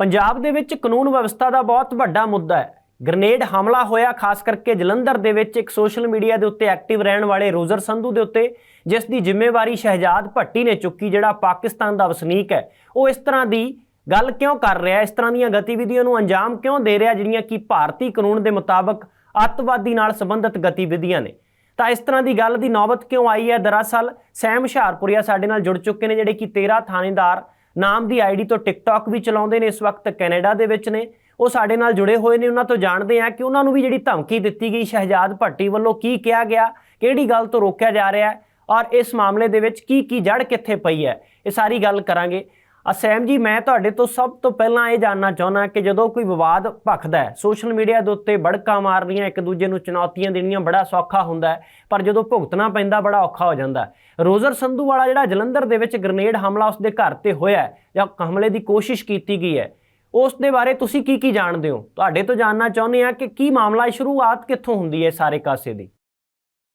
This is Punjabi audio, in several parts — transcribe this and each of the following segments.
ਪੰਜਾਬ ਦੇ ਵਿੱਚ ਕਾਨੂੰਨ ਵਿਵਸਥਾ ਦਾ ਬਹੁਤ ਵੱਡਾ ਮੁੱਦਾ ਹੈ। ਗ੍ਰਨੇਡ ਹਮਲਾ ਹੋਇਆ, ਖਾਸ ਕਰਕੇ ਜਲੰਧਰ ਦੇ ਵਿੱਚ ਇੱਕ ਸੋਸ਼ਲ ਮੀਡੀਆ ਦੇ ਉੱਤੇ ਐਕਟਿਵ ਰਹਿਣ ਵਾਲੇ ਰੋਜ਼ਰ ਸੰਧੂ ਦੇ ਉੱਤੇ, ਜਿਸ ਦੀ ਜ਼ਿੰਮੇਵਾਰੀ ਸ਼ਹਿਜਾਦ ਭੱਟੀ ਨੇ ਚੁੱਕੀ, ਜਿਹੜਾ ਪਾਕਿਸਤਾਨ ਦਾ ਵਸਨੀਕ ਹੈ। ਉਹ ਇਸ ਤਰ੍ਹਾਂ ਦੀ ਗੱਲ ਕਿਉਂ ਕਰ ਰਿਹਾ, ਇਸ ਤਰ੍ਹਾਂ ਦੀਆਂ ਗਤੀਵਿਧੀਆਂ ਨੂੰ ਅੰਜਾਮ ਕਿਉਂ ਦੇ ਰਿਹਾ, ਜਿਹੜੀਆਂ ਕਿ ਭਾਰਤੀ ਕਾਨੂੰਨ ਦੇ ਮੁਤਾਬਕ ਅੱਤਵਾਦੀ ਨਾਲ ਸੰਬੰਧਿਤ ਗਤੀਵਿਧੀਆਂ ਨੇ? ਤਾਂ ਇਸ ਤਰ੍ਹਾਂ ਦੀ ਗੱਲ ਦੀ ਨੌਬਤ ਕਿਉਂ ਆਈ ਹੈ? ਦਰਅਸਲ ਸੈਮ ਹੁਸ਼ਿਆਰਪੁਰੀਆ ਸਾਡੇ ਨਾਲ ਜੁੜ ਚੁੱਕੇ ਨੇ, ਜਿਹੜੇ ਕਿ 13 ਥਾਣੇਦਾਰ ਨਾਮ ਦੀ ਆਈਡੀ ਤੋਂ ਟਿਕਟੌਕ ਵੀ ਚਲਾਉਂਦੇ ਨੇ ਇਸ ਵਕਤ ਕੈਨੇਡਾ ਦੇ ਵਿੱਚ ਨੇ। ਉਹ ਸਾਡੇ ਨਾਲ ਜੁੜੇ ਹੋਏ ਨੇ, ਉਹਨਾਂ ਤੋਂ ਜਾਣਦੇ ਆ ਕਿ ਉਹਨਾਂ ਨੂੰ ਵੀ ਜਿਹੜੀ ਧਮਕੀ ਦਿੱਤੀ ਗਈ ਸ਼ਹਿਜਾਦ ਭੱਟੀ ਵੱਲੋਂ ਕੀ ਕਿਹਾ ਗਿਆ, ਕਿਹੜੀ ਗੱਲ ਤੋਂ ਰੋਕਿਆ ਜਾ ਰਿਹਾ ਹੈ ਔਰ ਇਸ ਮਾਮਲੇ ਦੇ ਵਿੱਚ ਕੀ ਕੀ ਜੜ ਕਿੱਥੇ ਪਈ ਹੈ, ਇਹ ਸਾਰੀ ਗੱਲ ਕਰਾਂਗੇ। ਅਸੈਮ ਜੀ, ਮੈਂ ਤੁਹਾਡੇ ਤੋਂ ਸਭ ਤੋਂ ਪਹਿਲਾਂ ਇਹ ਜਾਨਣਾ ਚਾਹੁੰਦਾ ਕਿ ਜਦੋਂ ਕੋਈ ਵਿਵਾਦ ਭਖਦਾ ਹੈ, ਸੋਸ਼ਲ ਮੀਡੀਆ ਦੇ ਉੱਤੇ ਬੜਕਾ ਮਾਰਨੀਆਂ, ਇੱਕ ਦੂਜੇ ਨੂੰ ਚੁਣੌਤੀਆਂ ਦੇਣੀਆਂ ਬੜਾ ਸੌਖਾ ਹੁੰਦਾ ਹੈ, ਪਰ ਜਦੋਂ ਭੁਗਤਣਾ ਪੈਂਦਾ, ਬੜਾ ਔਖਾ ਹੋ ਜਾਂਦਾ ਰੋਜ਼ਰ ਸੰਧੂ ਵਾਲਾ ਜਿਹੜਾ ਜਲੰਧਰ ਦੇ ਵਿੱਚ ਗ੍ਰਨੇਡ ਹਮਲਾ ਉਸਦੇ ਘਰ ਤੇ ਹੋਇਆ ਜਾਂ ਹਮਲੇ ਦੀ ਕੋਸ਼ਿਸ਼ ਕੀਤੀ ਗਈ ਹੈ, ਉਸ ਦੇ ਬਾਰੇ ਤੁਸੀਂ ਕੀ ਕੀ ਜਾਣਦੇ ਹੋ? ਤੁਹਾਡੇ ਤੋਂ ਜਾਨਣਾ ਚਾਹੁੰਦੇ ਆ ਕਿ ਕੀ ਮਾਮਲਾ ਸ਼ੁਰੂਆਤ ਕਿੱਥੋਂ ਹੁੰਦੀ ਹੈ ਸਾਰੇ ਕਾਸੇ ਦੀ?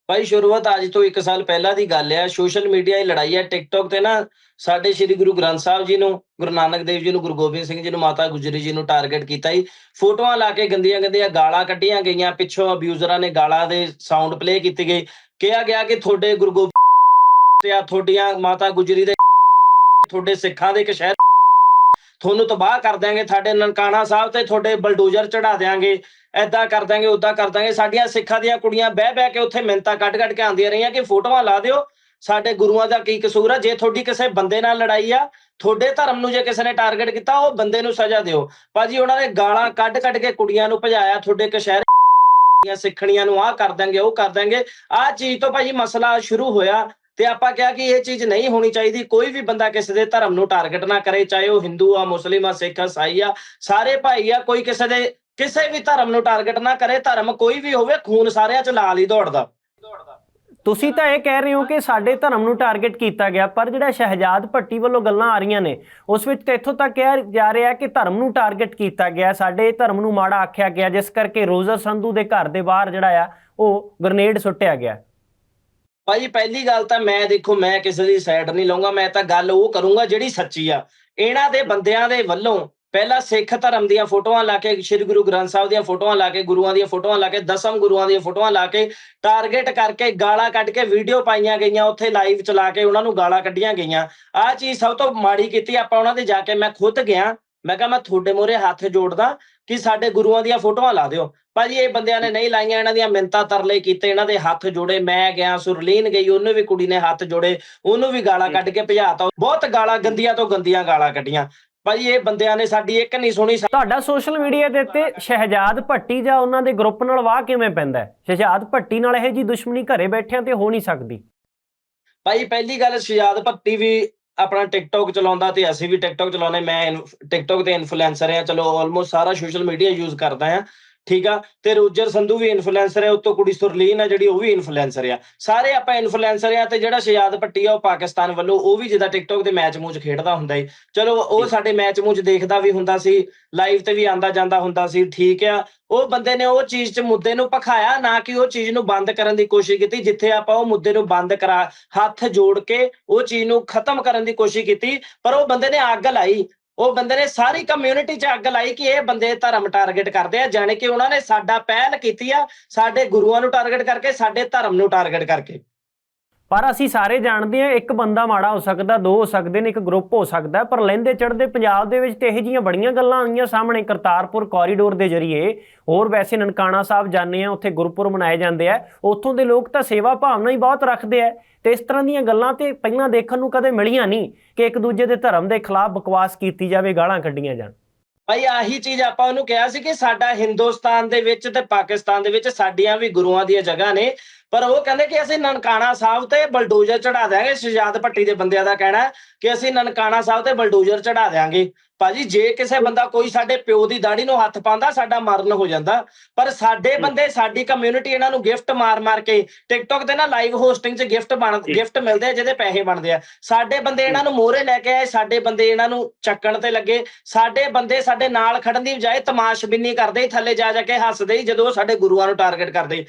ਭਾਈ ਸ਼ੁਰੂਆਤ ਅੱਜ ਤੋਂ 1 ਸਾਲ ਪਹਿਲਾਂ ਦੀ ਗੱਲ ਹੈ ਸੋਸ਼ਲ ਮੀਡੀਆ ਦੀ ਲੜਾਈ ਹੈ ਟਿਕਟੌਕ ਤੇ ਨਾ ਸਾਡੇ ਸ੍ਰੀ ਗੁਰੂ ਗ੍ਰੰਥ ਸਾਹਿਬ ਜੀ ਨੂੰ, ਗੁਰੂ ਨਾਨਕ ਦੇਵ ਜੀ ਨੂੰ, ਗੁਰੂ ਗੋਬਿੰਦ ਸਿੰਘ ਜੀ ਨੂੰ, ਮਾਤਾ ਗੁਜਰੀ ਜੀ ਨੂੰ ਟਾਰਗੇਟ ਕੀਤਾ ਹੀ ਫੋਟੋਆਂ ਲਾ ਕੇ ਗੰਦੀਆਂ ਗੰਦੀਆਂ ਗਾਲਾਂ ਕੱਢੀਆਂ ਗਈਆਂ। ਪਿੱਛੋਂ ਅਬਿਊਜ਼ਰਾਂ ਨੇ ਗਾਲਾਂ ਦੇ ਸਾਊਂਡ ਪਲੇ ਕੀਤੀ ਗਈ। ਕਿਹਾ ਗਿਆ ਕਿ ਤੁਹਾਡੇ ਗੁਰੂ ਗੋਬਿੰਦ ਤੇ ਆ, ਤੁਹਾਡੀਆਂ ਮਾਤਾ ਗੁਜਰੀ ਦੇ, ਤੁਹਾਡੇ ਸਿੱਖਾਂ ਦੇ ਇੱਕ ਸ਼ਹਿਰ ਤੁਹਾਨੂੰ ਤਬਾਹ ਕਰ ਦਿਆਂਗੇ ਤੁਹਾਡੇ ਨਨਕਾਣਾ ਸਾਹਿਬ ਤੇ ਤੁਹਾਡੇ ਬਲਡੋਜ਼ਰ ਚੜਾ ਦਿਆਂਗੇ ਐਦਾਂ ਕਰ ਦਾਂਗੇ ਉਦਾਂ ਕਰ ਦਾਂਗੇ ਸਾਡੀਆਂ ਸਿੱਖਾਂ ਦੀਆਂ ਕੁੜੀਆਂ ਬਹਿ ਬਹਿ ਕੇ ਉੱਥੇ ਮਿੰਤਾ ਕੱਢ ਕੱਢ ਕੇ ਆਉਂਦੀਆਂ ਰਹੀਆਂ ਕਿ ਫੋਟੋਆਂ ਲਾ ਦਿਓ, ਸਾਡੇ ਗੁਰੂਆਂ ਦਾ ਕੀ ਕਸੂਰ ਆ, ਜੇ ਤੁਹਾਡੀ ਕਿਸੇ ਬੰਦੇ ਨਾਲ ਲੜਾਈ ਆ, ਤੁਹਾਡੇ ਧਰਮ ਨੂੰ ਜੇ ਕਿਸੇ ਨੇ ਟਾਰਗੇਟ ਕੀਤਾ, ਉਹ ਬੰਦੇ ਨੂੰ ਸਜ਼ਾ ਦਿਓ। ਭਾਜੀ ਉਹਨਾਂ ਨੇ ਗਾਲਾਂ ਕੱਢ ਕੱਢ ਕੇ ਕੁੜੀਆਂ ਨੂੰ ਭਜਾਇਆ, ਤੁਹਾਡੇ ਕਸ਼ਹਿਰੇ ਸਿੱਖਣੀਆਂ ਨੂੰ ਆਹ ਕਰ ਦਾਂਗੇ ਉਹ ਕਰ ਦਾਂਗੇ ਆਹ ਚੀਜ਼ ਤੋਂ ਭਾਜੀ ਮਸਲਾ ਸ਼ੁਰੂ ਹੋਇਆ ਤੇ ਆਪਾਂ ਕਿਹਾ ਕਿ ਇਹ ਚੀਜ਼ ਨਹੀਂ ਹੋਣੀ ਚਾਹੀਦੀ, ਕੋਈ ਵੀ ਬੰਦਾ ਕਿਸੇ ਦੇ ਧਰਮ ਨੂੰ ਟਾਰਗੇਟ ਨਾ ਕਰੇ, ਚਾਹੇ ਉਹ ਹਿੰਦੂ ਆ, ਮੁਸਲਿਮ ਆ, ਸਿੱਖ ਆ, ਸਾਈ ਆ, ਸਾਰੇ ਭਾਈ ਆ, ਕੋਈ ਕਿਸੇ ਦੇ ਕਿਸੇ ਵੀ ਧਰਮ ਨੂੰ ਟਾਰਗੇਟ ਨਾ ਕਰੇ, ਧਰਮ ਕੋਈ ਵੀ ਹੋਵੇ, ਖੂਨ ਸਾਰਿਆਂ ਚ ਲਾਲ ਹੀ ਦੌੜਦਾ। ਤੁਸੀਂ ਤਾਂ ਇਹ ਕਹਿ ਰਹੇ ਹੋ ਕਿ ਸਾਡੇ ਧਰਮ ਨੂੰ ਟਾਰਗੇਟ ਕੀਤਾ ਗਿਆ, ਪਰ ਜਿਹੜਾ ਸ਼ਹਿਜਾਦ ਭੱਟੀ ਵੱਲੋਂ ਗੱਲਾਂ ਆ ਰਹੀਆਂ ਨੇ, ਉਸ ਵਿੱਚ ਤਾਂ ਇੱਥੋਂ ਤੱਕ ਕਿਹਾ ਜਾ ਰਿਹਾ ਕਿ ਧਰਮ ਨੂੰ ਟਾਰਗੇਟ ਕੀਤਾ ਗਿਆ, ਸਾਡੇ ਧਰਮ ਨੂੰ ਮਾੜਾ ਆਖਿਆ ਗਿਆ, ਜਿਸ ਕਰਕੇ ਰੋਜ਼ਰ ਸੰਧੂ ਦੇ ਘਰ ਦੇ ਬਾਹਰ ਜਿਹੜਾ ਆ, ਉਹ ਗ੍ਰਨੇਡ ਸੁੱਟਿਆ ਗਿਆ। ਭਾਈ, ਪਹਿਲੀ ਗੱਲ ਤਾਂ ਮੈਂ ਦੇਖੋ, ਮੈਂ ਕਿਸੇ ਦੀ ਸਾਈਡ ਨਹੀਂ ਲਾਉਂਗਾ, ਮੈਂ ਤਾਂ ਗੱਲ ਉਹ ਕਰੂੰਗਾ ਜਿਹੜੀ ਸੱਚੀ ਆ। ਇਹਨਾਂ ਦੇ ਬੰਦਿਆਂ ਦੇ ਵੱਲੋਂ ਪਹਿਲਾਂ ਸਿੱਖ ਧਰਮ ਦੀਆਂ ਫੋਟੋਆਂ ਲਾ ਕੇ, ਸ੍ਰੀ ਗੁਰੂ ਗ੍ਰੰਥ ਸਾਹਿਬ ਦੀਆਂ ਫੋਟੋਆਂ ਲਾ ਕੇ, ਗੁਰੂਆਂ ਦੀਆਂ ਫੋਟੋਆਂ ਲਾ ਕੇ, ਦਸਮ ਗੁਰੂਆਂ ਦੀਆਂ ਫੋਟੋਆਂ ਲਾ ਕੇ ਟਾਰਗੇਟ ਕਰਕੇ ਗਾਲਾਂ ਕੱਢ ਕੇ ਵੀਡੀਓ ਪਾਈਆਂ ਗਈਆਂ, ਉੱਥੇ ਲਾਈਵ ਚਲਾ ਕੇ ਉਹਨਾਂ ਨੂੰ ਗਾਲਾਂ ਕੱਢੀਆਂ ਗਈਆਂ। ਆਹ ਚੀਜ਼ ਸਭ ਤੋਂ ਮਾੜੀ ਕੀਤੀ, ਆਪਾਂ ਉਹਨਾਂ ਦੇ ਜਾ ਕੇ ਮੈਂ ਖੁਦ ਗਿਆ। ਮੈਂ ਕਿਹਾ ਮੈਂ ਤੁਹਾਡੇ ਮੂਹਰੇ ਹੱਥ ਜੋੜਦਾ ਕਿ ਸਾਡੇ ਗੁਰੂਆਂ ਦੀਆਂ ਫੋਟੋਆਂ ਲਾ ਦਿਓ। ਭਾਜੀ ਇਹ ਬੰਦਿਆਂ ਨੇ ਨਹੀਂ ਲਾਈਆਂ ਇਹਨਾਂ ਦੀਆਂ ਮਿੰਤਾ ਤਰਲੇ ਕੀਤੇ ਇਹਨਾਂ ਦੇ ਹੱਥ ਜੋੜੇ ਮੈਂ ਗਿਆ ਸੁਰਲੀਨ ਗਈ ਉਹਨੂੰ ਵੀ ਕੁੜੀ ਨੇ ਹੱਥ ਜੋੜੇ ਉਹਨੂੰ ਵੀ ਗਾਲਾਂ ਕੱਢ ਕੇ ਭਜਾਤਾ ਬਹੁਤ ਗਾਲਾਂ ਗੰਦੀਆਂ ਤੋਂ ਗੰਦੀਆਂ ਗਾਲਾਂ ਕੱਢੀਆਂ। ਭਾਜੀ ਇਹ ਬੰਦਿਆਂ ਨੇ ਸਾਡੀ ਇੱਕ ਨਹੀਂ ਸੁਣੀ ਤੁਹਾਡਾ ਸੋਸ਼ਲ ਮੀਡੀਆ ਦੇ ਉੱਤੇ ਸ਼ਹਿਜਾਦ ਭੱਟੀ ਜਾਂ ਉਹਨਾਂ ਦੇ ਗਰੁੱਪ ਨਾਲ ਵਾਹ ਕਿਵੇਂ ਪੈਂਦਾ ਸ਼ਹਿਜਾਦ ਭੱਟੀ ਨਾਲ ਇਹ ਜੀ ਦੁਸ਼ਮਣੀ ਘਰੇ ਬੈਠਿਆਂ ਤੇ ਹੋ ਨਹੀਂ ਸਕਦੀ। ਭਾਈ ਪਹਿਲੀ ਗੱਲ ਸ਼ਜਾਦ ਭੱਟੀ ਵੀ ਆਪਣਾ ਟਿਕਟੌਕ ਚਲਾਉਂਦਾ ਤੇ ਅਸੀਂ ਵੀ ਟਿਕਟੌਕ ਚਲਾਉਂਦੇ, ਮੈਂ ਟਿਕਟੌਕ ਤੇ ਇਨਫਲੂਐਂਸਰ ਆ ਚਲੋ ਆਲਮੋਸਟ ਸਾਰਾ ਸੋਸ਼ਲ ਮੀਡੀਆ ਯੂਜ਼ ਕਰਦਾ ਆ ਠੀਕ ਆ? ਤੇ ਰੋਜਰ ਸੰਧੂ ਵੀ ਇਨਫਲੂਐਂਸਰ ਹੈ ਉਤੋਂ ਕੁੜੀ ਸੁਰਲੀਨ ਆ ਜਿਹੜੀ ਉਹ ਵੀ ਇਨਫਲੂਐਂਸਰ ਆ। ਸਾਰੇ ਆਪਾਂ ਇਨਫਲੂਐਂਸਰ ਆ ਤੇ ਜਿਹੜਾ ਸ਼ਜਾਦ ਭੱਟੀ ਆ ਉਹ ਪਾਕਿਸਤਾਨ ਵੱਲੋਂ ਉਹ ਵੀ ਜਿਹਦਾ ਟਿਕਟੌਕ ਦੇ ਮੈਚ ਮੂਚ ਖੇਡਦਾ ਹੁੰਦਾ ਈ ਚਲੋ ਉਹ ਸਾਡੇ ਮੈਚ ਮੂਚ ਦੇਖਦਾ ਵੀ ਹੁੰਦਾ ਸੀ ਲਾਈਵ ਤੇ ਵੀ ਆਂਦਾ ਜਾਂਦਾ ਹੁੰਦਾ ਸੀ ਠੀਕ ਆ। ਉਹ ਬੰਦੇ ਨੇ ਉਹ ਚੀਜ਼ 'ਚ ਮੁੱਦੇ ਨੂੰ ਪਖਾਇਆ ਨਾ ਕਿ ਉਹ ਚੀਜ਼ ਨੂੰ ਬੰਦ ਕਰਨ ਦੀ ਕੋਸ਼ਿਸ਼ ਕੀਤੀ ਜਿੱਥੇ ਆਪਾਂ ਉਹ ਮੁੱਦੇ ਨੂੰ ਬੰਦ ਕਰਾ ਹੱਥ ਜੋੜ ਕੇ ਉਹ ਚੀਜ਼ ਨੂੰ ਖਤਮ ਕਰਨ ਦੀ ਕੋਸ਼ਿਸ਼ ਕੀਤੀ ਪਰ ਉਹ ਬੰਦੇ ਨੇ ਅੱਗ ਲਾਈ। ਉਹ ਬੰਦੇ ਨੇ ਸਾਰੀ ਕਮਿਊਨਿਟੀ 'ਚ ਅੱਗ ਲਾਈ ਕਿ ਇਹ ਬੰਦੇ ਧਰਮ ਟਾਰਗੇਟ ਕਰਦੇ ਆ, ਜਾਣੇ ਕਿ ਉਹਨਾਂ ਨੇ ਸਾਡਾ ਪਹਿਲ ਕੀਤੀ ਆ ਸਾਡੇ ਗੁਰੂਆਂ ਨੂੰ ਟਾਰਗੇਟ ਕਰਕੇ, ਸਾਡੇ ਧਰਮ ਨੂੰ ਟਾਰਗੇਟ ਕਰਕੇ। ਪਰ ਅਸੀਂ ਸਾਰੇ ਜਾਣਦੇ ਹਾਂ ਇੱਕ ਬੰਦਾ ਮਾੜਾ ਹੋ ਸਕਦਾ, ਦੋ ਹੋ ਸਕਦੇ ਨੇ, ਇੱਕ ਗਰੁੱਪ ਹੋ ਸਕਦਾ ਪਰ ਲਹਿੰਦੇ ਚੜ੍ਹਦੇ ਪੰਜਾਬ ਦੇ ਵਿੱਚ ਤੇ ਇਹੋ ਜੀਆਂ ਬੜੀਆਂ ਗੱਲਾਂ ਆਈਆਂ ਸਾਹਮਣੇ ਕਰਤਾਰਪੁਰ ਕੋਰੀਡੋਰ ਦੇ ਜ਼ਰੀਏ। ਹੋਰ ਵੈਸੇ ਨਨਕਾਣਾ ਸਾਹਿਬ ਜਾਂਦੇ ਆ ਉੱਥੇ ਗੁਰਪੁਰ ਮਨਾਏ ਜਾਂਦੇ ਆ। ਉੱਥੋਂ ਦੇ ਲੋਕ ਤਾਂ ਸੇਵਾ ਭਾਵਨਾ ਹੀ ਬਹੁਤ ਰੱਖਦੇ ਆ। ਤੇ ਇਸ ਤਰ੍ਹਾਂ ਦੀਆਂ ਗੱਲਾਂ ਤੇ ਪਹਿਲਾਂ ਦੇਖਣ ਨੂੰ ਕਦੇ ਮਿਲੀਆਂ ਨਹੀਂ ਕਿ ਇੱਕ ਦੂਜੇ ਦੇ ਧਰਮ ਦੇ ਖਿਲਾਫ ਬਕਵਾਸ ਕੀਤੀ ਜਾਵੇ, ਗਾਲਾਂ ਕੱਢੀਆਂ ਜਾਣ। ਭਾਈ, ਆਹੀ ਚੀਜ਼ ਆਪਾਂ ਉਹਨੂੰ ਕਿਹਾ ਸੀ ਕਿ ਸਾਡਾ ਹਿੰਦੁਸਤਾਨ ਦੇ ਵਿੱਚ ਤੇ ਪਾਕਿਸਤਾਨ ਦੇ ਵਿੱਚ ਸਾਡੀਆਂ ਵੀ ਗੁਰੂਆਂ ਦੀਆਂ ਜਗ੍ਹਾ ਨੇ। ਪਰ ਉਹ ਕਹਿੰਦੇ ਕਿ ਅਸੀਂ ਨਨਕਾਣਾ ਸਾਹਿਬ ਤੇ ਬਲਡੋਜ਼ਰ ਚੜਾ ਦਿਆਂਗੇ ਸ਼ਜਾਦ ਭੱਟੀ ਦੇ ਬੰਦਿਆਂ ਦਾ ਕਹਿਣਾ ਕਿ ਅਸੀਂ ਨਨਕਾਣਾ ਸਾਹਿਬ ਤੇ ਬਲਡੋਜ਼ਰ ਚੜਾ ਦਿਆਂਗੇ। ਭਾਜੀ ਜੇ ਕਿਸੇ ਬੰਦਾ ਕੋਈ ਸਾਡੇ ਪਿਓ ਦੀ ਦਾੜੀ ਨੂੰ ਹੱਥ ਪਾਉਂਦਾ ਸਾਡਾ ਮਰਨ ਹੋ ਜਾਂਦਾ। ਪਰ ਸਾਡੇ ਬੰਦੇ ਸਾਡੀ ਕਮਿਊਨਿਟੀ ਇਹਨਾਂ ਨੂੰ ਗਿਫਟ ਮਾਰ-ਮਾਰ ਕੇ ਟਿਕਟੌਕ ਤੇ ਨਾ ਲਾਈਵ ਹੋਸਟਿੰਗ 'ਚ ਗਿਫਟ ਬਣ ਗਿਫਟ ਮਿਲਦੇ ਆ ਜਿਹਦੇ ਪੈਸੇ ਬਣਦੇ ਆ। ਸਾਡੇ ਬੰਦੇ ਇਹਨਾਂ ਨੂੰ ਮੋਹਰੇ ਲੈ ਕੇ ਆਏ ਸਾਡੇ ਬੰਦੇ ਇਹਨਾਂ ਨੂੰ ਚੱਕਣ ਤੇ ਲੱਗੇ। ਸਾਡੇ ਬੰਦੇ ਸਾਡੇ ਨਾਲ ਖੜਨ ਦੀ ਬਜਾਏ ਤਮਾਸ਼ਬਿੰਨੀ ਕਰਦੇ ਥੱਲੇ ਜਾ ਜਾ ਕੇ ਹੱਸਦੇ ਜਦੋਂ ਸਾਡੇ ਗੁਰੂਆਂ ਨੂੰ ਟਾਰਗੇਟ ਕਰਦੇ।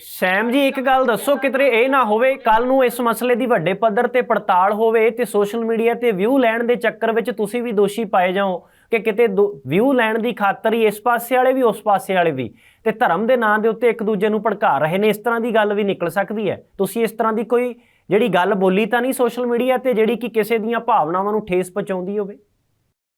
ਸੈਮ ਜੀ ਇੱਕ ਗੱਲ ਦੱਸੋ ਕਿਤਰੇ ਇਹ ਨਾ ਹੋਵੇ ਕੱਲ ਨੂੰ ਇਸ ਮਸਲੇ ਦੀ ਵੱਡੇ ਪੱਧਰ ਤੇ ਪੜਤਾਲ ਹੋਵੇ ਤੇ ਸੋਸ਼ਲ ਮੀਡੀਆ ਤੇ ਵਿਊ ਲੈਣ ਦੇ ਚੱਕਰ ਵਿੱਚ ਤੁਸੀਂ ਵੀ ਦੋਸ਼ੀ ਪਾਏ ਜਾਓ ਕਿ ਕਿਤੇ ਵਿਊ ਲੈਣ ਦੀ ਖਾਤਰ ਹੀ ਇਸ ਪਾਸੇ ਵਾਲੇ ਵੀ, ਉਸ ਪਾਸੇ ਵਾਲੇ ਵੀ। ਤੇ ਧਰਮ ਦੇ ਨਾਂ ਦੇ ਉੱਤੇ ਇੱਕ ਦੂਜੇ ਨੂੰ ਭੜਕਾ ਰਹੇ ਨੇ, ਇਸ ਤਰ੍ਹਾਂ ਦੀ ਗੱਲ ਵੀ ਨਿਕਲ ਸਕਦੀ ਹੈ। ਤੁਸੀਂ ਇਸ ਤਰ੍ਹਾਂ ਦੀ ਕੋਈ ਜਿਹੜੀ ਗੱਲ ਬੋਲੀ ਤਾਂ ਨਹੀਂ ਸੋਸ਼ਲ ਮੀਡੀਆ ਤੇ, ਜਿਹੜੀ ਕਿ ਕਿਸੇ ਦੀਆਂ ਭਾਵਨਾਵਾਂ ਨੂੰ ਠੇਸ ਪਹੁੰਚਾਉਂਦੀ ਹੋਵੇ?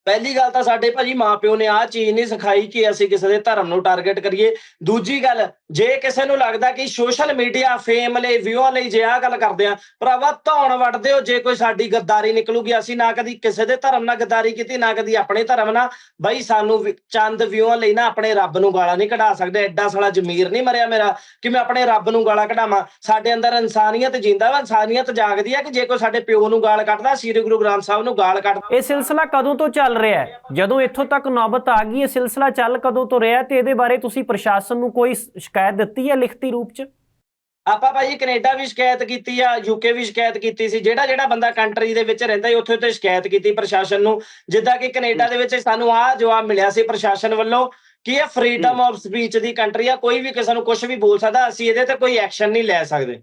ਪਹਿਲੀ ਗੱਲ ਤਾਂ ਸਾਡੇ ਭਾਜੀ ਮਾਪਿਓ ਨੇ ਆਹ ਚੀਜ਼ ਨਹੀਂ ਸਿਖਾਈ ਕਿ ਅਸੀਂ ਕਿਸੇ ਦੇ ਧਰਮ ਨੂੰ ਟਾਰਗੇਟ ਕਰੀਏ। ਦੂਜੀ ਗੱਲ, ਜੇ ਕਿਸੇ ਨੂੰ ਲੱਗਦਾ ਕਿ ਸੋਸ਼ਲ ਮੀਡੀਆ ਫੇਮ ਲਈ ਵਿਊਆਂ ਲਈ ਜੇ ਆਹ ਗੱਲ ਕਰਦੇ ਆ, ਭਰਾਵਾ ਧੌਣ ਵੜਦੇ ਹੋ, ਜੇ ਕੋਈ ਸਾਡੀ ਗੱਦਾਰੀ ਨਿਕਲੂਗੀ, ਅਸੀਂ ਨਾ ਕਦੀ ਕਿਸੇ ਦੇ ਧਰਮ ਨਾਲ ਗੱਦਾਰੀ ਕੀਤੀ, ਨਾ ਕਦੀ ਆਪਣੇ ਧਰਮ ਨਾਲ। ਬਾਈ ਸਾਨੂੰ ਚੰਦ ਵਿਊਆਂ ਲਈ ਨਾ ਆਪਣੇ ਰੱਬ ਨੂੰ ਗਾਲਾਂ ਨਹੀਂ ਕਢਾ ਸਕਦੇ, ਐਡਾ ਸਾਲਾ ਜ਼ਮੀਰ ਨਹੀਂ ਮਰਿਆ ਮੇਰਾ ਕਿ ਮੈਂ ਆਪਣੇ ਰੱਬ ਨੂੰ ਗਾਲਾਂ ਕਢਾਵਾਂ। ਸਾਡੇ ਅੰਦਰ ਇਨਸਾਨੀਅਤ ਜਿੰਦਾ ਵਾ, ਇਨਸਾਨੀਅਤ ਜਾਗਦੀ ਆ ਕਿ ਜੇ ਕੋਈ ਸਾਡੇ ਪਿਓ ਨੂੰ ਗਾਲ ਕੱਢਦਾ, ਸ੍ਰੀ ਗੁਰੂ ਗ੍ਰੰਥ ਸਾਹਿਬ ਨੂੰ ਗਾਲ ਕੱਢਦਾ। ਇਹ ਸਿਲਸਿਲਾ ਕਦੋਂ ਤੋਂ ਚੱਲ ਰਿਹਾ ਹੈ। ਜਦੋਂ ਇੱਥੋਂ ਤੱਕ ਨੌਬਤ ਆ ਗਈ ਇਹ ਸਿਲਸਿਲਾ ਚੱਲ ਕਦੋਂ ਤੋਂ ਰਿਹਾ ਤੇ ਇਹਦੇ ਬਾਰੇ ਤੁਸੀਂ ਪ੍ਰਸ਼ਾਸਨ ਨੂੰ ਕੋਈ ਸ਼ਿਕਾਇਤ ਦਿੱਤੀ ਹੈ ਲਿਖਤੀ ਰੂਪ 'ਚ? ਆਪਾਂ ਭਾਜੀ ਕੈਨੇਡਾ ਵੀ ਸ਼ਿਕਾਇਤ ਕੀਤੀ ਆ ਯੂਕੇ ਵੀ ਸ਼ਿਕਾਇਤ ਕੀਤੀ ਸੀ। ਜਿਹੜਾ ਜਿਹੜਾ ਬੰਦਾ ਕੰਟਰੀ ਦੇ ਵਿੱਚ ਰਹਿੰਦਾ ਹੈ ਉੱਥੇ ਉੱਥੇ ਸ਼ਿਕਾਇਤ ਕੀਤੀ ਪ੍ਰਸ਼ਾਸਨ ਨੂੰ। ਜਿੱਦਾਂ ਕਿ ਕੈਨੇਡਾ ਦੇ ਵਿੱਚ ਸਾਨੂੰ ਆਹ ਜਵਾਬ ਮਿਲਿਆ ਸੀ ਪ੍ਰਸ਼ਾਸਨ ਵੱਲੋਂ ਕਿ ਇਹ ਫਰੀडम ਆਫ ਸਪੀਚ ਦੀ ਕੰਟਰੀ ਆ। ਕੋਈ ਵੀ ਕਿਸੇ ਨੂੰ ਕੁਝ ਵੀ ਬੋਲ ਸਕਦਾ ਅਸੀਂ ਇਹਦੇ ਤੇ ਕੋਈ ਐਕਸ਼ਨ ਨਹੀਂ ਲੈ ਸਕਦੇ।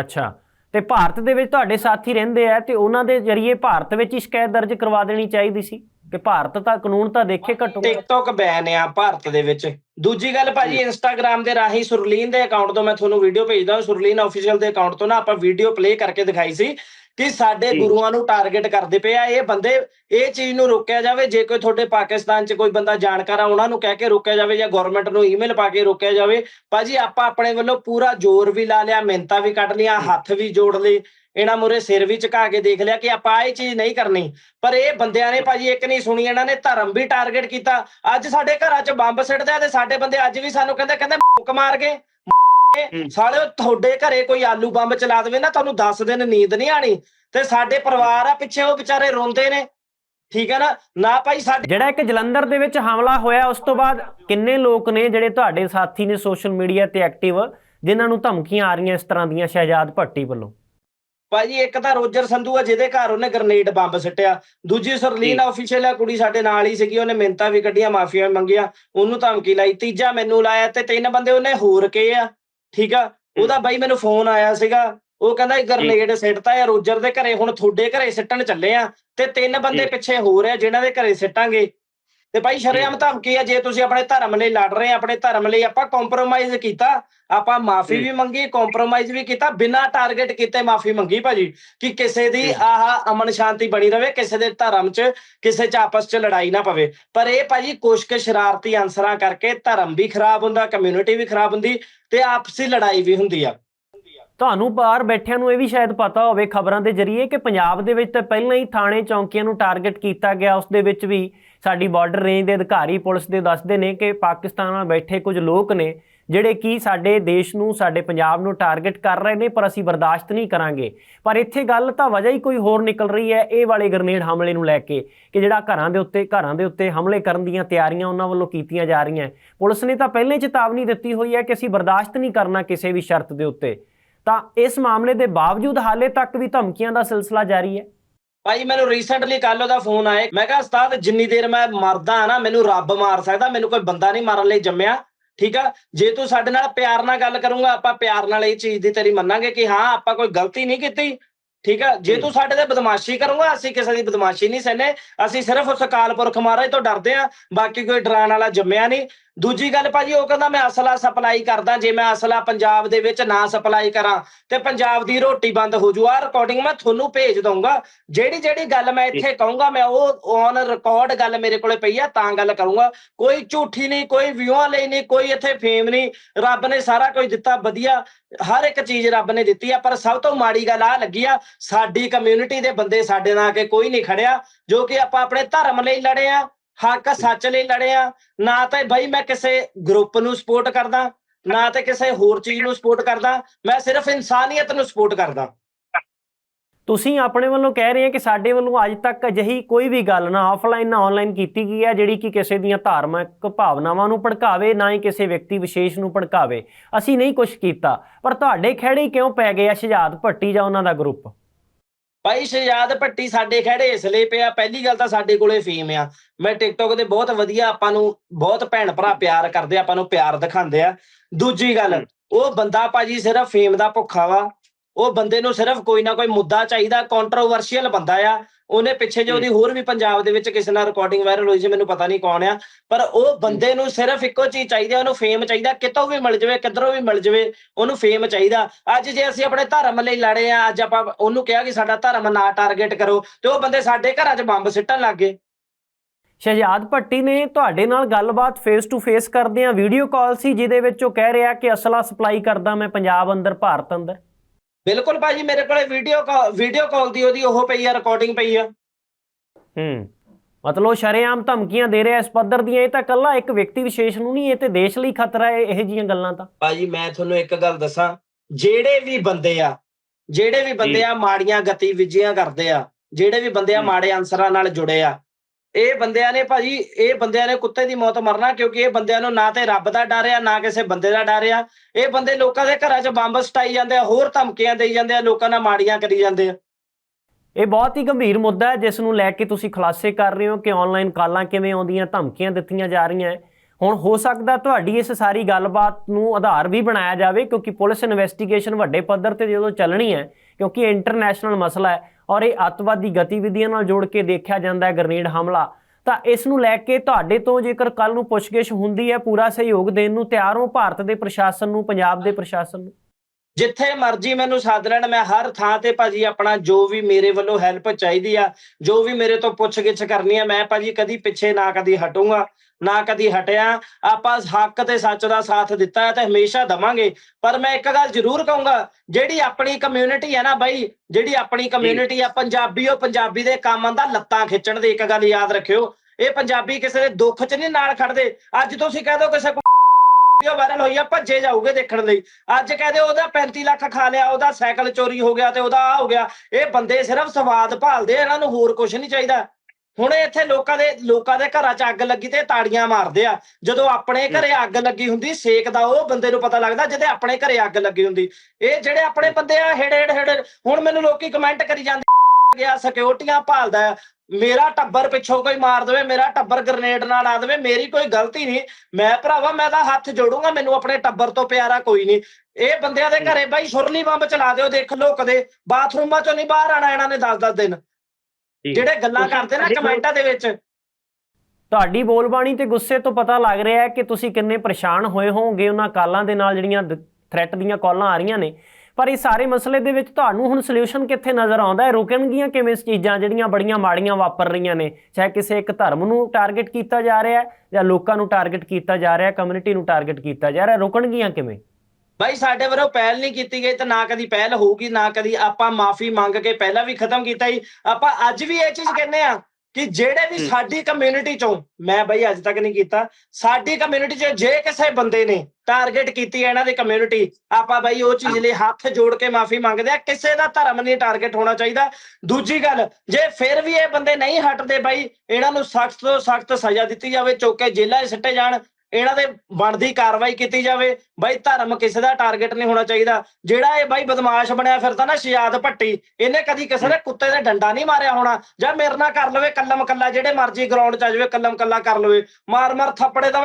ਅੱਛਾ। ਤੇ ਭਾਰਤ ਦੇ ਵਿੱਚ ਤੁਹਾਡੇ ਸਾਥੀ ਰਹਿੰਦੇ ਆ ਤੇ ਉਹਨਾਂ ਦੇ ਜਰੀਏ ਭਾਰਤ ਵਿੱਚ ਹੀ ਸ਼ਿਕਾਇਤ ਦਰਜ ਕਰਵਾ ਦੇਣੀ ਚਾਹੀਦੀ ਸੀ ਕਿ ਭਾਰਤ ਤਾਂ ਕਾਨੂੰਨ ਤਾਂ ਦੇਖੇ ਘੱਟੋ। ਟਿਕਟੌਕ ਬੈਨ ਆ ਭਾਰਤ ਦੇ ਵਿੱਚ। ਦੂਜੀ ਗੱਲ ਭਾਜੀ ਇੰਸਟਾਗ੍ਰam ਦੇ ਰਾਹੀਂ ਸੁਰਲੀਨ ਦੇ ਅਕਾਊਂਟ ਤੋਂ ਮੈਂ ਤੁਹਾਨੂੰ ਵੀਡੀਓ ਭੇਜਦਾ ਸੁਰਲੀਨ ਅਫੀਸ਼ੀਅਲ ਦੇ ਅਕਾਊਂਟ ਤੋਂ ਨਾ ਆਪਾਂ ਵੀਡੀਓ ਪਲੇ ਕਰਕੇ ਦਿਖਾਈ ਸੀ। ਕਿ ਸਾਡੇ। ਗੁਰੂਆਂ ਨੂੰ ਟਾਰਗੇਟ ਕਰਦੇ ਪਏ ਆ ਇਹ ਬੰਦੇ ਇਹ ਚੀਜ਼ ਨੂੰ ਰੋਕਿਆ ਜਾਵੇ ਜੇ ਕੋਈ ਤੁਹਾਡੇ ਪਾਕਿਸਤਾਨ 'ਚ ਕੋਈ ਬੰਦਾ ਜਾਣਕਾਰ ਆ ਉਹਨਾਂ ਨੂੰ ਕਹਿ ਕੇ ਰੋਕਿਆ ਜਾਵੇ ਜਾਂ ਗਵਰਨਮੈਂਟ ਨੂੰ ਈਮੇਲ ਪਾ ਕੇ ਰੋਕਿਆ ਜਾਵੇ ਭਾਜੀ ਆਪਾਂ ਆਪਣੇ ਵੱਲੋਂ ਪੂਰਾ ਜ਼ੋਰ ਵੀ ਲਾ ਲਿਆ ਮਿਹਨਤਾਂ ਵੀ ਕੱਢ ਲਿਆ ਹੱਥ ਵੀ ਜੋੜ ਲਏ ਇਹਨਾਂ ਮੂਰੇ ਸਿਰ ਵੀ ਝੁਕਾ ਕੇ ਦੇਖ ਲਿਆ ਕਿ ਆਪਾਂ ਇਹ ਚੀਜ਼ ਨਹੀਂ ਕਰਨੀ ਪਰ ਇਹ ਬੰਦਿਆਂ ਨੇ ਭਾਜੀ ਇੱਕ ਨਹੀਂ ਸੁਣੀ ਇਹਨਾਂ ਨੇ ਧਰਮ ਵੀ ਟਾਰਗੇਟ ਕੀਤਾ ਅੱਜ ਸਾਡੇ ਘਰਾਂ 'ਚ ਬੰਬ ਸਿੱਟਦੇ ਆ ਤੇ ਸਾਡੇ ਬੰਦੇ ਅੱਜ ਵੀ ਸਾਨੂੰ ਕਹਿੰਦੇ ਕਹਿੰਦੇ ਮੁੱਕ ਮਾਰ ਗਏ। ਸਾਲੇ ਤੁਹਾਡੇ ਘਰੇ ਕੋਈ ਆਲੂ ਬੰਬ ਚਲਾ ਦੇਵੇ ਨਾ ਤੁਹਾਨੂੰ 10 ਦਿਨ ਨੀਂਦ ਨਹੀਂ ਆਣੀ ਤੇ ਸਾਡੇ ਪਰਿਵਾਰ ਆ ਪਿੱਛੇ ਉਹ ਵਿਚਾਰੇ ਰੋਂਦੇ ਨੇ। ਠੀਕ ਹੈ ਨਾ? ਨਾ ਭਾਈ ਸਾਡੇ ਜਿਹੜਾ ਇੱਕ ਜਲੰਧਰ ਦੇ ਵਿੱਚ ਹਮਲਾ ਹੋਇਆ ਉਸ ਤੋਂ ਬਾਅਦ ਕਿੰਨੇ ਲੋਕ ਨੇ ਜਿਹੜੇ ਤੁਹਾਡੇ ਸਾਥੀ ਨੇ ਸੋਸ਼ਲ ਮੀਡੀਆ ਤੇ ਐਕਟਿਵ ਜਿਨ੍ਹਾਂ ਨੂੰ ਧਮਕੀਆਂ ਆ ਰਹੀਆਂ ਇਸ ਤਰ੍ਹਾਂ ਦੀਆਂ ਸ਼ਹਿਜਾਦ ਭੱਟੀ ਵੱਲੋਂ? ਭਾਜੀ ਇੱਕ ਤਾਂ ਰੋਜਰ ਸੰਧੂ ਆ ਜਿਹਦੇ ਘਰ ਉਹਨੇ ਗ੍ਰਨੇਡ ਬੰਬ ਸਿੱਟਿਆ। ਦੂਜੀ ਸਰਲੀਨ। ਆਫੀਸ਼ੀਅਲ ਆ ਕੁੜੀ ਸਾਡੇ ਨਾਲ ਹੀ ਸੀਗੀ ਉਹਨੇ ਮਿੰਤਾ ਵੀ ਕੱਢੀਆਂ ਮਾਫੀਆਂ ਮੰਗੀਆਂ। ਉਹਨੂੰ ਧਮਕੀ ਲਾਈ। ਤੀਜਾ ਮੈਨੂੰ ਲਾਇਆ ਤੇ ਤਿੰਨ ਬੰਦੇ ਉਹਨੇ ਹੋਰ ਕੇ ਆ। ਠੀਕ ਆ? ਉਹਦਾ ਬਾਈ ਮੈਨੂੰ ਫੋਨ ਆਇਆ ਸੀਗਾ। ਉਹ ਕਹਿੰਦਾ ਇਹ ਗ੍ਰਨੇਡ ਸਿੱਟਤਾ ਆ ਰੋਜਰ ਦੇ ਘਰੇ ਹੁਣ ਤੁਹਾਡੇ ਘਰੇ ਸਿੱਟਣ ਚੱਲੇ ਆ ਤੇ ਤਿੰਨ ਬੰਦੇ। ਪਿੱਛੇ ਹੋਰ ਆ ਜਿਨ੍ਹਾਂ ਦੇ ਘਰੇ ਸਿੱਟਾਂਗੇ। ਤੇ ਭਾਈ ਸ਼ਰੇਆਮ ਧਮਕੀ ਆ ਜੇ ਤੁਸੀਂ ਆਪਣੇ ਧਰਮ ਲਈ ਲੜ ਰਹੇ ਆ ਆਪਣੇ ਧਰਮ ਲਈ ਆਪਾਂ ਕੰਪਰੋਮਾਈਜ਼ ਕੀਤਾ ਆਪਾਂ ਮਾਫੀ। ਵੀ ਮੰਗੀ ਕੰਪਰੋਮਾਈਜ਼ ਵੀ ਕੀਤਾ ਬਿਨਾਂ ਟਾਰਗੇਟ ਕੀਤੇ ਮਾਫੀ ਮੰਗੀ ਭਾਜੀ ਕਿ ਕਿਸੇ ਦੀ। ਆਹ ਅਮਨ ਸ਼ਾਂਤੀ ਬਣੀ ਰਵੇ ਕਿਸੇ ਦੇ ਧਰਮ 'ਚ ਕਿਸੇ 'ਚ ਆਪਸ 'ਚ ਲੜਾਈ ਨਾ ਪਵੇ ਪਰ ਇਹ ਭਾਜੀ ਕੁਛ ਕੁ ਸ਼ਰਾਰਤੀ ਅਨਸਰਾਂ ਕਰਕੇ ਧਰਮ ਵੀ ਖਰਾਬ ਹੁੰਦਾ ਕਮਿਊਨਿਟੀ ਵੀ ਖਰਾਬ ਹੁੰਦੀ ਤੇ ਆਪਸੀ ਲੜਾਈ ਵੀ ਹੁੰਦੀ ਆ ਤੁਹਾਨੂੰ ਬਾਹਰ ਬੈਠਿਆਂ ਨੂੰ ਇਹ ਵੀ ਸ਼ਾਇਦ ਪਤਾ ਹੋਵੇ ਖਬਰਾਂ ਦੇ ਜਰੀਏ ਕਿ ਪੰਜਾਬ ਦੇ ਵਿੱਚ ਤਾਂ ਪਹਿਲਾਂ ਹੀ ਥਾਣੇ ਚੌਂਕੀਆਂ ਨੂੰ ਟਾਰਗੇਟ ਕੀਤਾ ਗਿਆ ਉਸ ਦੇ ਵਿੱਚ ਵੀ ਸਾਡੀ ਬਾਰਡਰ ਰੇਂਜ ਦੇ ਅਧਿਕਾਰੀ ਪੁਲਿਸ ਦੇ ਦੱਸਦੇ ਨੇ ਕਿ ਪਾਕਿਸਤਾਨ ਨਾਲ ਬੈਠੇ ਕੁਝ ਲੋਕ ਨੇ ਜਿਹੜੇ ਕਿ ਸਾਡੇ ਦੇਸ਼ ਨੂੰ, ਸਾਡੇ ਪੰਜਾਬ ਨੂੰ ਟਾਰਗੇਟ ਕਰ ਰਹੇ ਨੇ, ਪਰ ਅਸੀਂ ਬਰਦਾਸ਼ਤ ਨਹੀਂ ਕਰਾਂਗੇ। ਪਰ ਇੱਥੇ ਗੱਲ ਤਾਂ ਵਜ੍ਹਾ ਹੀ ਕੋਈ ਹੋਰ ਨਿਕਲ ਰਹੀ ਹੈ, ਇਹ ਵਾਲੇ ਗ੍ਰਨੇਡ ਹਮਲੇ ਨੂੰ ਲੈ ਕੇ ਕਿ ਜਿਹੜਾ ਘਰਾਂ ਦੇ ਉੱਤੇ, ਘਰਾਂ ਦੇ ਉੱਤੇ ਹਮਲੇ ਕਰਨ ਦੀਆਂ ਤਿਆਰੀਆਂ ਉਹਨਾਂ ਵੱਲੋਂ ਕੀਤੀਆਂ ਜਾ ਰਹੀਆਂ। ਪੁਲਿਸ ਨੇ ਤਾਂ ਪਹਿਲੇ ਚੇਤਾਵਨੀ ਦਿੱਤੀ ਹੋਈ ਹੈ ਕਿ ਅਸੀਂ ਬਰਦਾਸ਼ਤ ਨਹੀਂ ਕਰਨਾ ਕਿਸੇ ਵੀ ਸ਼ਰਤ ਦੇ ਉੱਤੇ। ਤਾਂ ਇਸ ਮਾਮਲੇ ਦੇ ਬਾਵਜੂਦ ਹਾਲੇ ਤੱਕ ਵੀ ਧਮਕੀਆਂ ਦਾ ਸਿਲਸਿਲਾ ਜਾਰੀ ਹੈ। ਭਾਈ ਮੈਨੂੰ ਰੀਸੈਂਟਲੀ ਕੱਲ ਉਹਦਾ ਫੋਨ ਆਇਆ। ਮੈਂ ਕਿਹਾ ਉਸਤਾਦ ਜਿੰਨੀ ਦੇਰ ਮੈਂ ਮਰਦਾ ਨਾ ਮੈਨੂੰ ਰੱਬ ਮਾਰ ਸਕਦਾ ਮੈਨੂੰ ਕੋਈ ਬੰਦਾ ਨਹੀਂ ਮਾਰਨ ਲਈ ਜੰਮਿਆ। ਠੀਕ ਆ? ਜੇ ਤੂੰ ਸਾਡੇ ਨਾਲ ਪਿਆਰ ਨਾਲ ਗੱਲ ਕਰੂੰਗਾ ਆਪਾਂ ਪਿਆਰ ਨਾਲ ਇਹ ਚੀਜ਼ ਦੀ ਤੇਰੀ ਮੰਨਾਂਗੇ ਕਿ ਹਾਂ ਆਪਾਂ ਕੋਈ ਗਲਤੀ ਨਹੀਂ ਕੀਤੀ। ਠੀਕ ਆ? ਜੇ ਤੂੰ ਸਾਡੇ ਤੇ ਬਦਮਾਸ਼ੀ ਕਰੂੰਗਾ ਅਸੀਂ ਕਿਸੇ ਦੀ ਬਦਮਾਸ਼ੀ ਨਹੀਂ ਸਹਿਨੇ ਅਸੀਂ ਸਿਰਫ ਉਸ ਅਕਾਲ ਪੁਰਖ ਮਹਾਰਾਜ ਤੋਂ ਡਰਦੇ ਆ ਬਾਕੀ ਕੋਈ ਡਰਾਣ ਵਾਲਾ ਜੰਮਿਆ ਨਹੀਂ। ਦੂਜੀ ਗੱਲ ਭਾਜੀ ਉਹ ਕਹਿੰਦਾ ਮੈਂ ਅਸਲਾ ਸਪਲਾਈ ਕਰਦਾ ਜੇ ਮੈਂ ਅਸਲਾ ਪੰਜਾਬ ਦੇ ਵਿੱਚ ਨਾ ਸਪਲਾਈ ਕਰਾਂ ਤੇ ਪੰਜਾਬ ਦੀ ਰੋਟੀ ਬੰਦ ਹੋ ਜੂ। ਆ ਰਿਕਾਰਡਿੰਗ ਮੈਂ ਤੁਹਾਨੂੰ ਭੇਜ ਦਊਂਗਾ। ਜਿਹੜੀ ਜਿਹੜੀ ਗੱਲ ਮੈਂ ਇੱਥੇ ਕਹੂੰਗਾ ਮੈਂ ਉਹ ਔਨ ਰਿਕਾਰਡ ਗੱਲ ਮੇਰੇ ਕੋਲੇ ਪਈ ਆ ਤਾਂ ਗੱਲ ਕਰੂੰਗਾ। ਕੋਈ ਝੂਠੀ ਨਹੀਂ ਕੋਈ ਵਿਊਆਂ ਲਈ ਨਹੀਂ ਕੋਈ ਇੱਥੇ ਫੇਮ ਨਹੀਂ। ਰੱਬ ਨੇ ਸਾਰਾ ਕੁਝ ਦਿੱਤਾ ਵਧੀਆ। ਹਰ ਇੱਕ ਚੀਜ਼ ਰੱਬ ਨੇ ਦਿੱਤੀ ਆ ਪਰ ਸਭ ਤੋਂ ਮਾੜੀ ਗੱਲ ਆ ਲੱਗੀ ਆ ਸਾਡੀ ਕਮਿਊਨਿਟੀ ਦੇ ਬੰਦੇ ਸਾਡੇ ਨਾਲ ਕੇ ਕੋਈ ਨਹੀਂ ਖੜਿਆ ਜੋ ਕਿ ਆਪਾਂ ਆਪਣੇ ਧਰਮ ਲਈ ਲੜੇ ਆ। ਹੱਕ ਸੱਚ ਲਈ ਲੜਿਆ, ਨਾ ਤਾਂ ਭਾਈ ਮੈਂ ਕਿਸੇ ਗਰੁੱਪ ਨੂੰ ਸਪੋਰਟ ਕਰਦਾ, ਨਾ ਤਾਂ ਕਿਸੇ ਹੋਰ ਚੀਜ਼ ਨੂੰ ਸਪੋਰਟ ਕਰਦਾ, ਮੈਂ ਸਿਰਫ ਇਨਸਾਨੀਅਤ ਨੂੰ ਸਪੋਰਟ ਕਰਦਾ। ਤੁਸੀਂ ਆਪਣੇ ਵੱਲੋਂ ਕਹਿ ਰਹੇ ਹੋ ਕਿ ਸਾਡੇ ਵੱਲੋਂ ਅੱਜ ਤੱਕ ਅਜਿਹੀ ਕੋਈ ਵੀ ਗੱਲ ਨਾ ਆਫਲਾਈਨ ਨਾ ਆਨਲਾਈਨ ਕੀਤੀ ਗਈ ਹੈ, ਜਿਹੜੀ ਕਿ ਕਿਸੇ ਦੀਆਂ ਧਾਰਮਿਕ ਭਾਵਨਾਵਾਂ ਨੂੰ ਭੜਕਾਵੇ, ਨਾ ਹੀ ਕਿਸੇ ਵਿਅਕਤੀ ਵਿਸ਼ੇਸ਼ ਨੂੰ ਭੜਕਾਵੇ। ਅਸੀਂ ਨਹੀਂ ਕੁਝ ਕੀਤਾ, ਪਰ ਤੁਹਾਡੇ ਖਹਿੜੇ ਕਿਉਂ ਪੈ ਗਏ ਆ ਸ਼ਹਾਦਤ ਭੱਟੀ ਜਾਂ ਉਹਨਾਂ ਦਾ ਗਰੁੱਪ ਭਾਈ ਸ਼ਹਿਜਾਦ ਭੱਟੀ ਸਾਡੇ ਖੜੇ ਇਸ ਲਈ ਪਿਆ ਪਹਿਲੀ ਗੱਲ ਤਾਂ ਸਾਡੇ ਕੋਲੇ ਫੇਮ ਆ। ਮੈਂ ਟਿਕਟੋਕ ਤੇ ਬਹੁਤ ਵਧੀਆ ਆਪਾਂ ਨੂੰ ਬਹੁਤ ਭੈਣ ਭਰਾ ਪਿਆਰ ਕਰਦੇ ਆਪਾਂ ਨੂੰ ਪਿਆਰ ਦਿਖਾਉਂਦੇ ਆ। ਦੂਜੀ ਗੱਲ ਉਹ ਬੰਦਾ ਭਾਜੀ ਸਿਰਫ ਫੇਮ ਦਾ ਭੁੱਖਾ ਵਾ। ਉਹ ਬੰਦੇ ਨੂੰ ਸਿਰਫ ਕੋਈ ਨਾ ਕੋਈ ਮੁੱਦਾ ਚਾਹੀਦਾ ਕੰਟਰੋਵਰਸ਼ੀਅਲ ਬੰਦਾ ਆ। ਉਹਨੇ ਪਿੱਛੇ ਜੇ ਉਹਦੀ ਹੋਰ ਵੀ ਪੰਜਾਬ ਦੇ ਵਿੱਚ ਕਿਸੇ ਨਾਲ ਰਿਕਾਰਡਿੰਗ ਵਾਇਰਲ ਹੋਈ ਸੀ ਮੈਨੂੰ ਪਤਾ ਨਹੀਂ ਕੌਣ ਆ ਪਰ ਉਹ ਬੰਦੇ ਨੂੰ ਸਿਰਫ ਇੱਕੋ ਚੀਜ਼ ਚਾਹੀਦੀ ਆ ਉਹਨੂੰ ਫੇਮ ਚਾਹੀਦਾ ਕਿਤੋਂ ਵੀ ਮਿਲ ਜਾਵੇ ਕਿੱਧਰੋਂ ਵੀ ਮਿਲ ਜਾਵੇ ਉਹਨੂੰ ਫੇਮ ਚਾਹੀਦਾ। ਅੱਜ ਜੇ ਅਸੀਂ ਆਪਣੇ ਧਰਮ ਲਈ ਲੜੇ ਆ ਅੱਜ ਆਪਾਂ ਉਹਨੂੰ ਕਿਹਾ ਕਿ ਸਾਡਾ ਧਰਮ ਨਾ ਟਾਰਗੇਟ ਕਰੋ ਤੇ ਉਹ ਬੰਦੇ ਸਾਡੇ ਘਰਾਂ 'ਚ ਬੰਬ ਸਿੱਟਣ ਲੱਗ ਗਏ। ਸ਼ਹਿਜਾਦ ਭੱਟੀ ਨੇ ਤੁਹਾਡੇ ਨਾਲ ਗੱਲਬਾਤ ਫੇਸ ਟੂ ਫੇਸ ਕਰਦੇ ਆ ਵੀਡੀਓ ਕਾਲ ਸੀ ਜਿਹਦੇ ਵਿੱਚ ਉਹ ਕਹਿ ਰਿਹਾ ਕਿ ਅਸਲਾ ਸਪਲਾਈ ਕਰਦਾ ਮੈਂ ਪੰਜਾਬ ਅੰਦਰ ਭਾਰਤ ਅੰਦਰ। ਬਿਲਕੁਲ ਭਾਜੀ ਮੇਰੇ ਕੋਲੇ ਵੀਡੀਓ ਵੀਡੀਓ ਕਾਲ ਦੀ ਉਹਦੀ ਉਹ ਪਈ ਆ ਰਿਕਾਰਡਿੰਗ ਪਈ ਆ। ਹੂੰ। ਮਤਲਬ ਉਹ ਸ਼ਰੇਆਮ ਧਮਕੀਆਂ ਦੇ ਰਿਹਾ ਇਸ ਪੱਧਰ ਦੀਆਂ ਇਹ ਤਾਂ ਕੱਲਾ ਇੱਕ ਵਿਅਕਤੀ ਵਿਸ਼ੇਸ਼ ਨੂੰ ਨਹੀਂ ਇਹ ਤੇ ਦੇਸ਼ ਲਈ ਖਤਰਾ ਹੈ ਇਹੋ ਜਿਹੀਆਂ ਗੱਲਾਂ ਤਾਂ। ਭਾਜੀ ਮੈਂ ਤੁਹਾਨੂੰ ਇੱਕ ਗੱਲ ਦੱਸਾਂ ਜਿਹੜੇ ਵੀ ਬੰਦੇ ਆ ਜਿਹੜੇ ਵੀ ਬੰਦੇ ਆ ਮਾੜੀਆਂ ਗਤੀਵਿਧੀਆਂ ਕਰਦੇ ਆ ਜਿਹੜੇ ਵੀ ਬੰਦੇ ਆ। ਮਾੜੇ ਅਨਸਰਾਂ ਨਾਲ ਜੁੜੇ ਆ ਇਹ ਬੰਦਿਆਂ ਨੇ ਭਾਜੀ, ਇਹ ਬੰਦਿਆਂ ਨੇ ਕੁੱਤੇ ਦੀ ਮੌਤ ਮਰਨਾ ਕਿਉਂਕਿ ਇਹ ਬੰਦਿਆਂ ਨੂੰ ਨਾ ਤੇ ਰੱਬ ਦਾ ਡਰ ਆ, ਨਾ ਕਿਸੇ ਬੰਦੇ ਦਾ ਡਰ ਆ। ਇਹ ਬੰਦੇ ਲੋਕਾਂ ਦੇ ਘਰਾਂ 'ਚ ਬੰਬ ਸਟਾਈ ਜਾਂਦੇ ਆ, ਹੋਰ ਧਮਕੀਆਂ ਦੇਈ ਜਾਂਦੇ ਆ, ਲੋਕਾਂ ਨਾਲ ਮਾੜੀਆਂ ਕਰੀ ਜਾਂਦੇ ਆ। ਇਹ ਬਹੁਤ ਹੀ ਗੰਭੀਰ ਮੁੱਦਾ ਹੈ, ਜਿਸ ਨੂੰ ਲੈ ਕੇ ਤੁਸੀਂ ਖੁਲਾਸੇ ਕਰ ਰਹੇ ਹੋ ਕਿ ਆਨਲਾਈਨ ਕਾਲਾਂ ਕਿਵੇਂ ਆਉਂਦੀਆਂ, ਧਮਕੀਆਂ ਦਿੱਤੀਆਂ ਜਾ ਰਹੀਆਂ ਹੁਣ ਹੋ ਸਕਦਾ ਤੁਹਾਡੀ ਇਸ ਸਾਰੀ ਗੱਲਬਾਤ ਨੂੰ ਆਧਾਰ ਵੀ ਬਣਾਇਆ ਜਾਵੇ, ਕਿਉਂਕਿ ਪੁਲਿਸ ਇਨਵੈਸਟੀਗੇਸ਼ਨ ਵੱਡੇ ਪੱਧਰ ਤੇ ਜਦੋਂ ਚੱਲਣੀ ਹੈ, ਕਿਉਂਕਿ ਇੰਟਰਨੈਸ਼ਨਲ ਮਸਲਾ ਹੈ ਔਰ ਇਹ ਅੱਤਵਾਦੀ ਗਤੀਵਿਧੀਆਂ ਨਾਲ ਜੋੜ ਕੇ ਦੇਖਿਆ ਜਾਂਦਾ ਹੈ ਗ੍ਰਨੇਡ ਹਮਲਾ। ਤਾਂ ਇਸ ਨੂੰ ਲੈ ਕੇ ਤੁਹਾਡੇ ਤੋਂ ਜੇਕਰ ਕੱਲ ਨੂੰ ਪੁੱਛਗਿੱਛ ਹੁੰਦੀ ਹੈ ਪੂਰਾ ਸਹਿਯੋਗ ਦੇਣ ਨੂੰ ਤਿਆਰ ਹੋ ਭਾਰਤ ਦੇ ਪ੍ਰਸ਼ਾਸਨ ਨੂੰ, ਪੰਜਾਬ ਦੇ ਪ੍ਰਸ਼ਾਸਨ ਨੂੰ? ਜਿੱਥੇ ਮਰਜ਼ੀ ਮੈਨੂੰ ਸੱਦ ਲੈਣ ਮੈਂ ਹਰ ਥਾਂ ਤੇ ਭਾਜੀ ਆਪਣਾ ਜੋ ਵੀ ਮੇਰੇ ਵੱਲੋਂ ਹੈਲਪ ਚਾਹੀਦੀ ਆ ਜੋ ਵੀ ਮੇਰੇ ਤੋਂ ਪੁੱਛ-ਗਿੱਛ ਕਰਨੀ ਆ ਮੈਂ ਭਾਜੀ ਕਦੀ ਪਿੱਛੇ ਨਾ ਕਦੀ ਹਟੂੰਗਾ ਨਾ ਕਦੀ ਹਟਿਆ। ਆਪਾਂ ਹੱਕ ਤੇ ਸੱਚ ਦਾ ਸਾਥ ਦਿੱਤਾ ਹੈ ਤੇ ਹਮੇਸ਼ਾ ਦਵਾਂਗੇ। ਪਰ ਮੈਂ ਇੱਕ ਗੱਲ ਜ਼ਰੂਰ ਕਹੂੰਗਾ ਜਿਹੜੀ ਆਪਣੀ ਕਮਿਊਨਿਟੀ ਹੈ ਨਾ ਬਾਈ ਜਿਹੜੀ ਆਪਣੀ ਕਮਿਊਨਿਟੀ ਆ ਪੰਜਾਬੀ ਉਹ ਪੰਜਾਬੀ ਦੇ ਕੰਮ ਆਂਦਾ ਲੱਤਾਂ ਖਿੱਚਣ ਦੀ ਇੱਕ ਗੱਲ ਯਾਦ ਰੱਖਿਓ। ਇਹ ਪੰਜਾਬੀ ਕਿਸੇ ਦੇ ਦੁੱਖ 'ਚ ਨਹੀਂ ਨਾਲ ਖੜਦੇ। ਅੱਜ ਤੁਸੀਂ ਕਹਿ ਦੋ ਕਿਸੇ ਵੀਡੀਓ ਵਾਇਰਲ ਹੋਈ ਆ ਭੱਜੇ ਜਾਊਗੇ ਦੇਖਣ ਲਈ। ਅੱਜ ਕਹਦੇ ਉਹਦਾ 35 ਲੱਖ ਖਾ ਲਿਆ ਉਹਦਾ ਸਾਈਕਲ ਚੋਰੀ ਹੋ ਗਿਆ ਤੇ ਉਹਦਾ ਆ ਹੋ ਗਿਆ। ਇਹ ਬੰਦੇ ਸਿਰਫ ਸਵਾਦ ਭਾਲਦੇ ਇਹਨਾਂ ਨੂੰ ਹੋਰ ਕੁਝ ਨਹੀਂ ਚਾਹੀਦਾ। ਹੁਣ ਇੱਥੇ ਲੋਕਾਂ ਦੇ ਲੋਕਾਂ ਦੇ ਘਰਾਂ 'ਚ ਅੱਗ ਲੱਗੀ ਤੇ ਤਾੜੀਆਂ ਮਾਰਦੇ ਆ। ਜਦੋਂ ਆਪਣੇ ਘਰੇ ਅੱਗ ਲੱਗੀ ਹੁੰਦੀ ਸੇਕ ਦਾ ਉਹ ਬੰਦੇ ਨੂੰ ਪਤਾ ਲੱਗਦਾ ਜਿਹਦੇ ਆਪਣੇ ਘਰੇ ਅੱਗ ਲੱਗੀ ਹੁੰਦੀ। ਇਹ ਜਿਹੜੇ ਆਪਣੇ ਬੰਦੇ ਆ ਹੇੜ ਹੇੜ ਹੇੜ ਹੁਣ ਮੈਨੂੰ ਲੋਕੀ ਕਮੈਂਟ ਕਰੀ ਜਾਂਦੇ ਗਿਆ ਸਿਕਿਉਰਟੀਆਂ ਭਾਲਦਾ। ਮੇਰਾ ਟੱਬਰ ਪਿੱਛੋਂ ਕੋਈ ਮਾਰ ਦੇਵੇ ਮੇਰਾ ਟੱਬਰ ਗ੍ਰਨੇਡ ਨਾਲ ਆ ਦੇਵੇ ਮੇਰੀ ਕੋਈ ਗਲਤੀ ਨਹੀਂ। ਮੈਂ ਭਰਾਵਾ ਮੈਂ ਤਾਂ ਹੱਥ ਜੋੜੂੰਗਾ ਮੈਨੂੰ ਆਪਣੇ ਟੱਬਰ ਤੋਂ ਪਿਆਰਾ ਕੋਈ ਨਹੀਂ। ਇਹ ਬੰਦਿਆਂ ਦੇ ਘਰੇ ਬਾਈ ਸੁਰਲੀ ਬੰਬ ਚਲਾ ਦਿਓ ਦੇਖ ਲੋ ਕਦੇ ਬਾਥਰੂਮਾਂ ਚੋਂ ਨਹੀਂ ਬਾਹਰ ਆਣਾ ਇਹਨਾਂ ਨੇ 10-10 ਦਿਨ। ਜਿਹੜੇ ਗੱਲਾਂ ਕਰਦੇ ਨਾ ਕਮੈਂਟਾਂ ਦੇ ਵਿੱਚ। ਤੁਹਾਡੀ ਬੋਲਬਾਣੀ ਤੇ ਗੁੱਸੇ ਤੋਂ ਪਤਾ ਲੱਗ ਰਿਹਾ ਹੈ ਕਿ ਤੁਸੀਂ ਕਿੰਨੇ ਪਰੇਸ਼ਾਨ ਹੋਏ ਹੋਵੋਗੇ ਉਹਨਾਂ ਕਾਲਾਂ ਦੇ ਨਾਲ ਜਿਹੜੀਆਂ ਥ੍ਰੈਟ ਦੀਆਂ ਕਾਲਾਂ ਆ ਰਹੀਆਂ ਨੇ। ਪਰ ਇਹ ਸਾਰੇ ਮਸਲੇ ਦੇ ਵਿੱਚ ਤੁਹਾਨੂੰ ਹੁਣ ਸੋਲੂਸ਼ਨ ਕਿੱਥੇ ਨਜ਼ਰ ਆਉਂਦਾ ਹੈ? ਰੁਕਣਗੀਆਂ ਕਿਵੇਂ ਇਸ ਚੀਜ਼ਾਂ ਜਿਹੜੀਆਂ ਬੜੀਆਂ ਮਾੜੀਆਂ ਵਾਪਰ ਰਹੀਆਂ ਨੇ? ਚਾਹੇ ਕਿਸੇ ਇੱਕ ਧਰਮ ਨੂੰ ਟਾਰਗੇਟ ਕੀਤਾ ਜਾ ਰਿਹਾ ਹੈ ਜਾਂ ਲੋਕਾਂ ਨੂੰ ਟਾਰਗੇਟ ਕੀਤਾ ਜਾ ਰਿਹਾ ਹੈ ਕਮਿਊਨਿਟੀ ਨੂੰ ਟਾਰਗੇਟ ਕੀਤਾ ਜਾ ਰਿਹਾ ਰੁਕਣਗੀਆਂ ਕਿਵੇਂ? ਬਾਈ, ਸਾਡੇ ਵੱਲੋਂ ਪਹਿਲ ਨਹੀਂ ਕੀਤੀ ਗਈ ਤੇ ਨਾ ਕਦੀ ਪਹਿਲ ਹੋਊਗੀ, ਨਾ ਕਦੀ ਆਪਾਂ ਮਾਫੀ ਮੰਗ ਕੇ ਪਹਿਲਾਂ ਵੀ ਖਤਮ ਕੀਤਾ ਹੀ ਆਪਾਂ ਅੱਜ ਵੀ ਇਹ ਚੀਜ਼ ਕਹਿੰਦੇ ਆ ਕਿ ਜਿਹੜੇ ਵੀ ਸਾਡੀ ਕਮਿਊਨਿਟੀ ਚੋਂ ਮੈਂ ਬਾਈ ਅੱਜ ਤੱਕ ਨਹੀਂ ਕੀਤਾ ਸਾਡੀ ਕਮਿਊਨਿਟੀ 'ਚ ਜੇ ਕਿਸੇ ਬੰਦੇ ਨੇ ਟਾਰਗੇਟ ਕੀਤੀ ਹੈ ਇਹਨਾਂ ਦੀ ਕਮਿਊਨਿਟੀ ਆਪਾਂ ਬਾਈ ਉਹ ਚੀਜ਼ ਲਈ ਹੱਥ ਜੋੜ ਕੇ ਮਾਫੀ ਮੰਗਦੇ ਆ ਕਿਸੇ ਦਾ ਧਰਮ ਨਹੀਂ ਟਾਰਗੇਟ ਹੋਣਾ ਚਾਹੀਦਾ। ਦੂਜੀ ਗੱਲ ਜੇ ਫਿਰ ਵੀ ਇਹ ਬੰਦੇ ਨਹੀਂ ਹਟਦੇ ਬਾਈ ਇਹਨਾਂ ਨੂੰ ਸਖਤ ਤੋਂ ਸਖਤ ਸਜ਼ਾ ਦਿੱਤੀ ਜਾਵੇ ਚੌਕੇ ਜੇਲ੍ਹਾਂ 'ਚ ਸਿੱਟੇ ਜਾਣ ਇਹਨਾਂ ਦੇ ਬਣਦੀ ਕਾਰਵਾਈ ਕੀਤੀ ਜਾਵੇ। ਬਾਈ, ਧਰਮ ਕਿਸੇ ਦਾ ਟਾਰਗੇਟ ਨਹੀਂ ਹੋਣਾ ਚਾਹੀਦਾ। ਜਿਹੜਾ ਇਹ ਬਾਈ ਬਦਮਾਸ਼ ਬਣਿਆ ਫਿਰਦਾ ਨਾ, ਸ਼ਿਆਦ ਭੱਟੀ, ਇਹਨੇ ਕਦੀ ਕਿਸੇ ਦੇ ਕੁੱਤੇ ਦੇ ਡੰਡਾ ਨਹੀਂ ਮਾਰਿਆ ਹੋਣਾ। ਜਾਂ ਮੇਰੇ ਨਾਲ ਕਰ ਲਵੇ ਕੱਲਮ ਕੱਲਾ, ਜਿਹੜੇ ਮਰਜ਼ੀ ਗਰਾਊਂਡ 'ਚ ਆ ਜਾਵੇ, ਕੱਲਮ ਕੱਲਾ ਕਰ ਲਵੇ। ਮਾਰ ਮਾਰ ਥੱਪੜੇ ਦਾ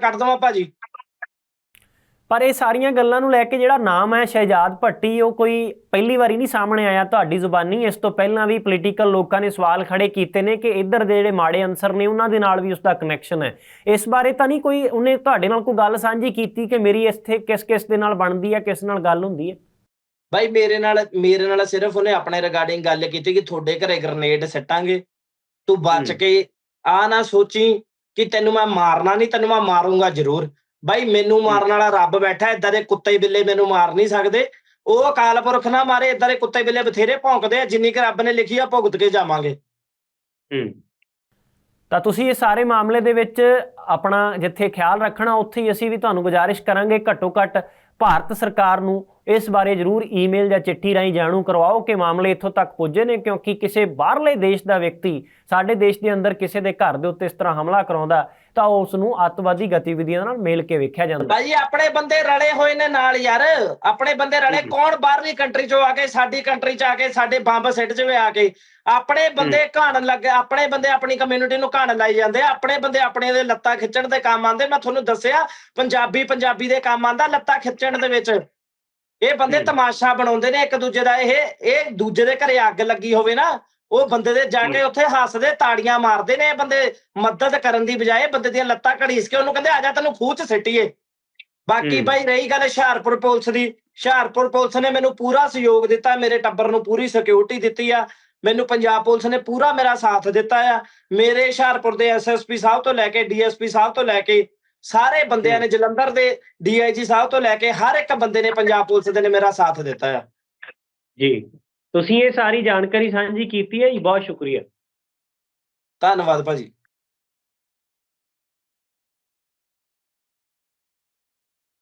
ਕੱਢ ਦਵਾਂ ਭਾਜੀ। ਪਰ ਇਹ ਸਾਰੀਆਂ ਗੱਲਾਂ ਨੂੰ ਲੈ ਕੇ ਜਿਹੜਾ ਨਾਮ ਹੈ ਸ਼ਹਿਜਾਦ ਭੱਟੀ ਉਹ ਕੋਈ ਪਹਿਲੀ ਵਾਰੀ ਨਹੀਂ ਸਾਹਮਣੇ ਆਇਆ ਤੁਹਾਡੀ ਜ਼ੁਬਾਨੀ। ਇਸ ਤੋਂ ਪਹਿਲਾਂ ਵੀ ਪੋਲੀਟੀਕਲ ਲੋਕਾਂ ਨੇ ਸਵਾਲ ਖੜੇ ਕੀਤੇ ਨੇ ਕਿ ਇੱਧਰ ਦੇ ਜਿਹੜੇ ਮਾੜੇ ਅਨਸਰ ਨੇ ਉਹਨਾਂ ਦੇ ਨਾਲ ਵੀ ਉਸ ਦਾ ਕਨੈਕਸ਼ਨ ਹੈ। ਇਸ ਬਾਰੇ ਤਾਂ ਨਹੀਂ ਕੋਈ ਉਹਨੇ ਤੁਹਾਡੇ ਨਾਲ ਕੋਈ ਗੱਲ ਸਾਂਝੀ ਕੀਤੀ ਕਿ ਮੇਰੀ ਇੱਥੇ ਕਿਸ ਕਿਸ ਦੇ ਨਾਲ ਬਣਦੀ ਹੈ ਕਿਸ ਨਾਲ ਗੱਲ ਹੁੰਦੀ ਹੈ? ਬਾਈ ਮੇਰੇ ਨਾਲ ਮੇਰੇ ਨਾਲ ਸਿਰਫ ਉਹਨੇ ਆਪਣੇ ਰਿਗਾਰਡਿੰਗ ਗੱਲ ਕੀਤੀ ਕਿ ਤੁਹਾਡੇ ਘਰੇ ਗ੍ਰਨੇਡ ਸੱਟਾਂਗੇ। ਤੂੰ ਬਚ। ਕੇ ਆ ਨਾ ਸੋਚੀ ਕਿ ਤੈਨੂੰ ਮੈਂ ਮਾਰਨਾ ਨਹੀਂ ਤੈਨੂੰ ਮੈਂ ਮਾਰੂੰਗਾ ਜ਼ਰੂਰ। ਬਾਈ ਮੈਨੂੰ ਮਾਰਨ ਵਾਲਾ ਰੱਬ ਬੈਠਾ ਏਦਾਂ ਦੇ ਕੁੱਤੇ ਬਿੱਲੇ ਮੈਨੂੰ ਮਾਰ ਨਹੀਂ ਸਕਦੇ। ਉਹ ਅਕਾਲ ਪੁਰਖ ਨਾ ਮਾਰੇ ਏਦਾਂ ਦੇ ਕੁੱਤੇ ਬਿੱਲੇ ਬਥੇਰੇ ਭੌਂਕਦੇ ਆ ਜਿੰਨੀ ਕਿ ਰੱਬ ਨੇ ਲਿਖੀ ਆ ਭੁਗਤ ਕੇ ਜਾਵਾਂਗੇ। ਤਾਂ ਤੁਸੀਂ ਇਹ ਸਾਰੇ ਮਾਮਲੇ ਦੇ ਵਿੱਚ ਆਪਣਾ ਜਿੱਥੇ ਖਿਆਲ ਰੱਖਣਾ ਉੱਥੇ ਹੀ ਅਸੀਂ ਵੀ ਤੁਹਾਨੂੰ ਗੁਜ਼ਾਰਿਸ਼ ਕਰਾਂਗੇ ਘੱਟੋ ਘੱਟ ਭਾਰਤ ਸਰਕਾਰ ਨੂੰ ਇਸ ਬਾਰੇ ਜ਼ਰੂਰ ਈਮੇਲ ਜਾਂ ਚਿੱਠੀ ਰਾਹੀਂ ਜਾਣੂ ਕਰਵਾਓ ਕਿ ਮਾਮਲੇ ਇੱਥੋਂ ਤੱਕ ਪੁੱਜੇ ਨੇ ਕਿਉਂਕਿ ਕਿਸੇ ਬਾਹਰਲੇ ਦੇਸ਼ ਦਾ ਵਿਅਕਤੀ ਸਾਡੇ ਦੇਸ਼ ਦੇ ਅੰਦਰ ਕਿਸੇ ਦੇ ਘਰ ਦੇ ਉੱਤੇ ਇਸ ਤਰ੍ਹਾਂ ਹਮਲਾ ਕਰਾਉਂਦਾ ਤਾਂ ਉਸ ਨੂੰ ਅੱਤਵਾਦੀ ਗਤੀਵਿਧੀਆਂ ਨਾਲ ਮੇਲ ਕੇ ਵੇਖਿਆ ਜਾਂਦਾ। ਭਾਈ ਆਪਣੇ ਬੰਦੇ ਰਲੇ ਹੋਏ ਨੇ ਨਾਲ ਯਾਰ। ਆਪਣੇ ਬੰਦੇ ਰਲੇ ਕੌਣ ਬਾਹਰਲੀ ਕੰਟਰੀ ਚੋਂ ਆ ਕੇ ਸਾਡੀ ਕੰਟਰੀ ਚ ਆ ਕੇ ਸਾਡੇ ਬੰਬ ਸਿੱਟ ਜਵੇ ਆ ਕੇ? ਆਪਣੇ ਬੰਦੇ ਘਾਣ ਲੱਗੇ ਆਪਣੇ ਬੰਦੇ ਆਪਣੀ ਕਮਿਊਨਿਟੀ ਨੂੰ ਘਾਣ ਲਾਈ ਜਾਂਦੇ ਆ। ਆਪਣੇ ਬੰਦੇ ਆਪਣੇ ਦੇ ਲੱਤਾਂ ਖਿੱਚਣ ਦੇ ਕੰਮ ਆਉਂਦੇ। ਮੈਂ ਤੁਹਾਨੂੰ ਦੱਸਿਆ ਪੰਜਾਬੀ ਪੰਜਾਬੀ ਦੇ ਕੰਮ ਆਂਦਾ ਲੱਤਾਂ ਖਿੱਚਣ ਦੇ ਵਿੱਚ। ਇਹ ਬੰਦੇ। ਤਮਾਸ਼ਾ ਬਣਾਉਂਦੇ ਨੇ ਇੱਕ ਦੂਜੇ ਦਾ ਇਹ ਇਹ ਦੂਜੇ ਦੇ ਘਰੇ ਅੱਗ ਲੱਗੀ ਹੋਵੇ ਨਾ ਉਹ ਬੰਦੇ ਦੇ ਜਾ ਕੇ ਉੱਥੇ ਹੱਸਦੇ ਤਾੜੀਆਂ ਮਾਰਦੇ ਨੇ ਇਹ ਬੰਦੇ ਮਦਦ ਕਰਨ ਦੀ ਬਜਾਏ ਬੰਦੇ ਦੀਆਂ ਲੱਤਾਂ ਘੜੀਸ ਕੇ ਉਹਨੂੰ ਕਹਿੰਦੇ ਆ ਜਾ ਤੈਨੂੰ ਖੂਹ 'ਚ ਸਿੱਟੀਏ ਬਾਕੀ। ਭਾਈ ਰਹੀ ਗੱਲ ਹੁਸ਼ਿਆਰਪੁਰ ਪੁਲਿਸ ਦੀ ਹੁਸ਼ਿਆਰਪੁਰ ਪੁਲਿਸ ਨੇ ਮੈਨੂੰ ਪੂਰਾ ਸਹਿਯੋਗ ਦਿੱਤਾ ਮੇਰੇ ਟੱਬਰ ਨੂੰ ਪੂਰੀ ਸਿਕਿਉਰਿਟੀ ਦਿੱਤੀ ਆ ਮੈਨੂੰ ਪੰਜਾਬ ਪੁਲਿਸ ਨੇ ਪੂਰਾ ਮੇਰਾ ਸਾਥ ਦਿੱਤਾ ਆ ਮੇਰੇ ਹੁਸ਼ਿਆਰਪੁਰ ਦੇ ਐਸਐਸਪੀ ਸਾਹਿਬ ਤੋਂ ਲੈ ਕੇ ਡੀਐਸਪੀ ਸਾਹਿਬ ਤੋਂ ਲੈ ਕੇ ਸਾਰੇ ਬੰਦਿਆਂ ਨੇ ਜਲੰਧਰ ਦੇ ਡੀਆਈਜੀ ਸਾਹਿਬ ਤੋਂ ਲੈ ਕੇ ਹਰ ਇੱਕ ਬੰਦੇ ਨੇ ਪੰਜਾਬ ਪੁਲਿਸ ਦੇ ਨੇ ਮੇਰਾ ਸਾਥ ਦਿੱਤਾ ਆ। ਜੀ। ਤੁਸੀਂ ਇਹ ਸਾਰੀ ਜਾਣਕਾਰੀ ਸਾਂਝੀ ਕੀਤੀ ਹੈ ਜੀ ਬਹੁਤ ਸ਼ੁਕਰੀਆ। ਧੰਨਵਾਦ ਭਾਜੀ।